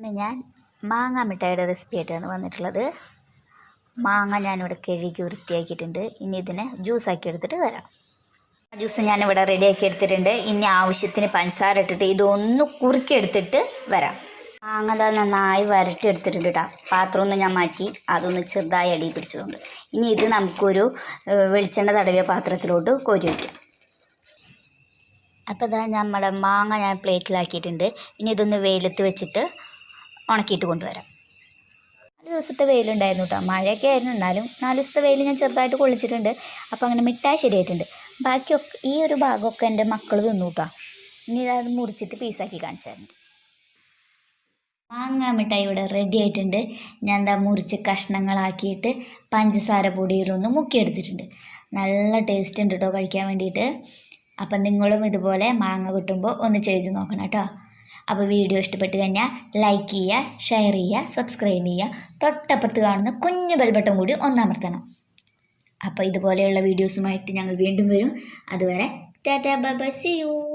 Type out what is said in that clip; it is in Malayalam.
ഇന്ന് ഞാൻ മാങ്ങ മിഠായിയുടെ റെസിപ്പി ആയിട്ടാണ് വന്നിട്ടുള്ളത്. മാങ്ങ ഞാനിവിടെ കഴുകി വൃത്തിയാക്കിയിട്ടുണ്ട്. ഇനി ഇതിനെ ജ്യൂസാക്കി എടുത്തിട്ട് വരാം. ജ്യൂസ് ഞാനിവിടെ റെഡിയാക്കി എടുത്തിട്ടുണ്ട്. ഇനി ആവശ്യത്തിന് പഞ്ചസാര ഇട്ടിട്ട് ഇതൊന്ന് കുറുക്കിയെടുത്തിട്ട് വരാം. മാങ്ങ നന്നായി വരട്ടി എടുത്തിട്ടുണ്ട് കേട്ടോ പാത്രം ഒന്ന് ഞാൻ മാറ്റി അതൊന്ന് ചെറുതായി അടി പിടിച്ചതുകൊണ്ട്. ഇനി ഇത് നമുക്കൊരു വെളിച്ചെണ്ണ തടവിയ പാത്രത്തിലോട്ട് കോരി വയ്ക്കാം. അപ്പോൾ ഇതാ നമ്മുടെ മാങ്ങ ഞാൻ പ്ലേറ്റിലാക്കിയിട്ടുണ്ട് ഇനി ഇതൊന്ന് വെയിലത്ത് വെച്ചിട്ട് ഉണക്കിയിട്ട് കൊണ്ടുവരാം നാല് ദിവസത്തെ വെയിലുണ്ടായിരുന്നു കേട്ടോ മഴയൊക്കെ ആയിരുന്നു. എന്നാലും നാല് ദിവസത്തെ വെയിൽ ഞാൻ ചെറുതായിട്ട് കൊള്ളിച്ചിട്ടുണ്ട്. അപ്പോൾ അങ്ങനെ മിഠായി ശരിയായിട്ടുണ്ട്. ബാക്കിയൊക്കെ ഈ ഒരു ഭാഗമൊക്കെ എന്റെ മക്കൾ തിന്നു കേട്ടോ ഇനി അത് മുറിച്ചിട്ട് പീസാക്കി കാണിച്ചായിരുന്നു മാങ്ങ മിഠായി ഇവിടെ റെഡി ആയിട്ടുണ്ട്. ഞാൻ എന്താ മുറിച്ച് കഷ്ണങ്ങളാക്കിയിട്ട് പഞ്ചസാര പൊടിയിലൊന്ന് മുക്കിയെടുത്തിട്ടുണ്ട്. നല്ല ടേസ്റ്റ് ഉണ്ട് കേട്ടോ കഴിക്കാൻ വേണ്ടിയിട്ട്. അപ്പം നിങ്ങളും ഇതുപോലെ മാങ്ങ കിട്ടുമ്പോൾ ഒന്ന് ചെയ്ത് നോക്കണം കേട്ടോ അപ്പോൾ വീഡിയോ ഇഷ്ടപ്പെട്ട് കഴിഞ്ഞാൽ ലൈക്ക് ചെയ്യുക ഷെയർ ചെയ്യുക സബ്സ്ക്രൈബ് ചെയ്യുക. തൊട്ടപ്പുറത്ത് കാണുന്ന കുഞ്ഞു ബെൽബട്ടം കൂടി ഒന്നാമർത്തണം അപ്പോൾ ഇതുപോലെയുള്ള വീഡിയോസുമായിട്ട് ഞങ്ങൾ വീണ്ടും വരും. അതുവരെ tata bye bye see you